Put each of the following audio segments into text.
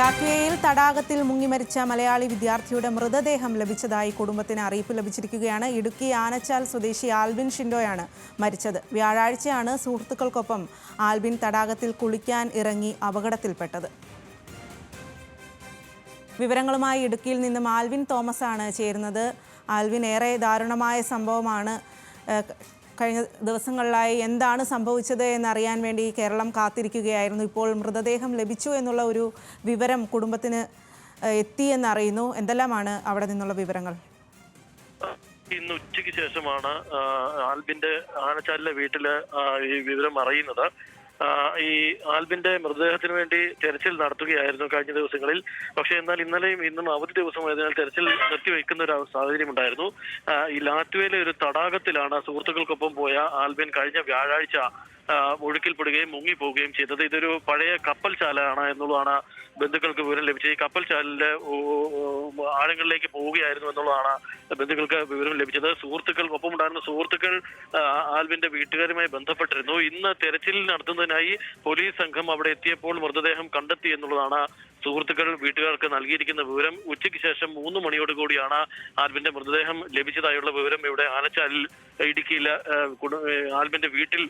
ലാത്വിയയിൽ തടാകത്തിൽ മുങ്ങിമരിച്ച മലയാളി വിദ്യാർത്ഥിയുടെ മൃതദേഹം ലഭിച്ചതായി കുടുംബത്തിന് അറിയിപ്പ് ലഭിച്ചിരിക്കുകയാണ്. ഇടുക്കി ആനച്ചാൽ സ്വദേശി ആൽബിൻ ഷിൻഡോയാണ് മരിച്ചത്. വ്യാഴാഴ്ചയാണ് സുഹൃത്തുക്കൾക്കൊപ്പം ആൽബിൻ തടാകത്തിൽ കുളിക്കാൻ ഇറങ്ങി അപകടത്തിൽപ്പെട്ടത്. വിവരങ്ങളുമായി ഇടുക്കിയിൽ നിന്നും ആൽവിൻ തോമസ് ആണ് ചേരുന്നത്. ആൽവിൻ ഏറെ ദാരുണമായ സംഭവമാണ് കഴിഞ്ഞ ദിവസങ്ങളിലായി എന്താണ് സംഭവിച്ചത് എന്നറിയാൻ വേണ്ടി കേരളം കാത്തിരിക്കുകയായിരുന്നു. ഇപ്പോൾ മൃതദേഹം ലഭിച്ചു എന്നുള്ള ഒരു വിവരം കുടുംബത്തിന് എത്തിയെന്നറിയുന്നു എന്തെല്ലാമാണ് അവിടെ നിന്നുള്ള വിവരങ്ങൾ? ഇന്ന് ഉച്ചയ്ക്ക് ശേഷമാണ് ആൽബിന്റെ ആനച്ചാലിലെ വീട്ടിൽ ഈ വിവരം അറിയുന്നത്. ഈ ആൽബിന്റെ മൃതദേഹത്തിന് വേണ്ടി തെരച്ചിൽ നടത്തുകയായിരുന്നു കഴിഞ്ഞ ദിവസങ്ങളിൽ. പക്ഷേ എന്നാൽ ഇന്നലെയും ഇന്നും അവധി ദിവസമായതിനാൽ തെരച്ചിൽ നിർത്തിവെക്കുന്ന ഒരു സാഹചര്യം ഉണ്ടായിരുന്നു ഈ ലാറ്റുവയിലെ ഒരു തടാകത്തിലാണ് സുഹൃത്തുക്കൾക്കൊപ്പം പോയ ആൽബിൻ കഴിഞ്ഞ വ്യാഴാഴ്ച ഒഴുക്കിൽപ്പെടുകയും മുങ്ങിപ്പോവുകയും ചെയ്തത്. ഇതൊരു പഴയ കപ്പൽ ചാലാണ് എന്നുള്ളതാണ് ബന്ധുക്കൾക്ക് വിവരം ലഭിച്ചത് ഈ കപ്പൽ ചാലിലെ ആഴങ്ങളിലേക്ക് പോവുകയായിരുന്നു എന്നുള്ളതാണ് ബന്ധുക്കൾക്ക് വിവരം ലഭിച്ചത്. സുഹൃത്തുക്കൾ ഒപ്പമുണ്ടായിരുന്ന സുഹൃത്തുക്കൾ ആൽവിന്റെ വീട്ടുകാരുമായി ബന്ധപ്പെട്ടിരുന്നു. ഇന്ന് തെരച്ചിൽ നടത്തുന്നതിനായി പോലീസ് സംഘം അവിടെ എത്തിയപ്പോൾ മൃതദേഹം കണ്ടെത്തി എന്നുള്ളതാണ് സുഹൃത്തുക്കൾ വീട്ടുകാർക്ക് നൽകിയിരിക്കുന്ന വിവരം ഉച്ചയ്ക്ക് ശേഷം മൂന്ന് മണിയോട് കൂടിയാണ് ആൽബിന്റെ മൃതദേഹം ലഭിച്ചതായുള്ള വിവരം ഇവിടെ ആനച്ചാലിൽ ഇടുക്കിയിൽ ആൽബിന്റെ വീട്ടിൽ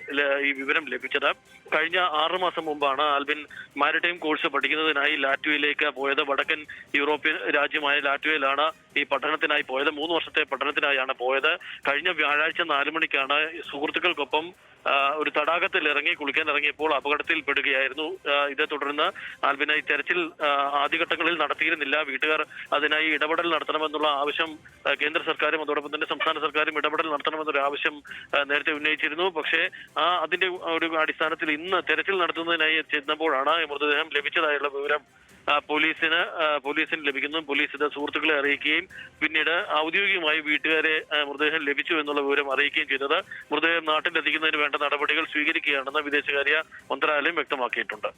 ഈ വിവരം ലഭിച്ചത്. കഴിഞ്ഞ ആറു മാസം മുമ്പാണ് ആൽബിൻ മാരിടൈം കോഴ്സ് പഠിക്കുന്നതിനായി ലാറ്റ്വിയയിലേക്ക് പോയത്. വടക്കൻ യൂറോപ്യൻ രാജ്യമായ ലാറ്റ്വിയയിലാണ് ഈ പഠനത്തിനായി പോയത്. മൂന്ന് വർഷത്തെ പഠനത്തിനായാണ് പോയത്. കഴിഞ്ഞ വ്യാഴാഴ്ച നാലു മണിക്കാണ് സുഹൃത്തുക്കൾക്കൊപ്പം ഒരു തടാകത്തിൽ ഇറങ്ങി കുളിക്കാൻ ഇറങ്ങിയപ്പോൾ അപകടത്തിൽ പെടുകയായിരുന്നു. ഇതേ തുടർന്ന് ആൽബിനായി തെരച്ചിൽ ആദ്യഘട്ടങ്ങളിൽ നടത്തിയിരുന്നില്ല. വീട്ടുകാർ അതിനായി ഇടപെടൽ നടത്തണമെന്നുള്ള ആവശ്യം കേന്ദ്ര സർക്കാരും അതോടൊപ്പം തന്നെ സംസ്ഥാന സർക്കാരും ഇടപെടൽ നടത്തണമെന്നൊരു ആവശ്യം നേരത്തെ ഉന്നയിച്ചിരുന്നു. പക്ഷേ ആ അതിന്റെ ഒരു അടിസ്ഥാനത്തിൽ ഇന്ന് തെരച്ചിൽ നടത്തുന്നതിനായി ചെന്നപ്പോഴാണ് മൃതദേഹം ലഭിച്ചതായുള്ള വിവരം പോലീസിന് പോലീസിന് ലഭിക്കുന്നു. പോലീസ് ഇത് സുഹൃത്തുക്കളെ അറിയിക്കുകയും പിന്നീട് ഔദ്യോഗികമായി വീട്ടുകാരെ മൃതദേഹം ലഭിച്ചു എന്നുള്ള വിവരം അറിയിക്കുകയും ചെയ്തത് മൃതദേഹം നാട്ടിലെത്തിക്കുന്നതിന് വേണ്ട നടപടികൾ സ്വീകരിക്കുകയാണെന്ന് വിദേശകാര്യ മന്ത്രാലയം വ്യക്തമാക്കിയിട്ടുണ്ട്.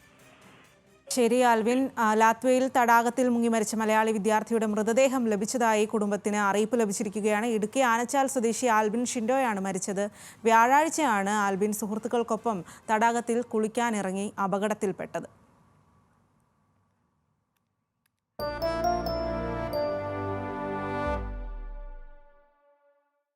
ശരി ആൽവിൻ. ലാത്വയിൽ തടാകത്തിൽ മുങ്ങി മരിച്ച മലയാളി വിദ്യാർത്ഥിയുടെ മൃതദേഹം ലഭിച്ചതായി കുടുംബത്തിന് അറിയിപ്പ് ലഭിച്ചിരിക്കുകയാണ്. ഇടുക്കി ആനച്ചാൽ സ്വദേശി ആൽബിൻ ഷിൻഡോയാണ് മരിച്ചത്. വ്യാഴാഴ്ചയാണ് ആൽബിൻ സുഹൃത്തുക്കൾക്കൊപ്പം തടാകത്തിൽ കുളിക്കാനിറങ്ങി അപകടത്തിൽപ്പെട്ടത്.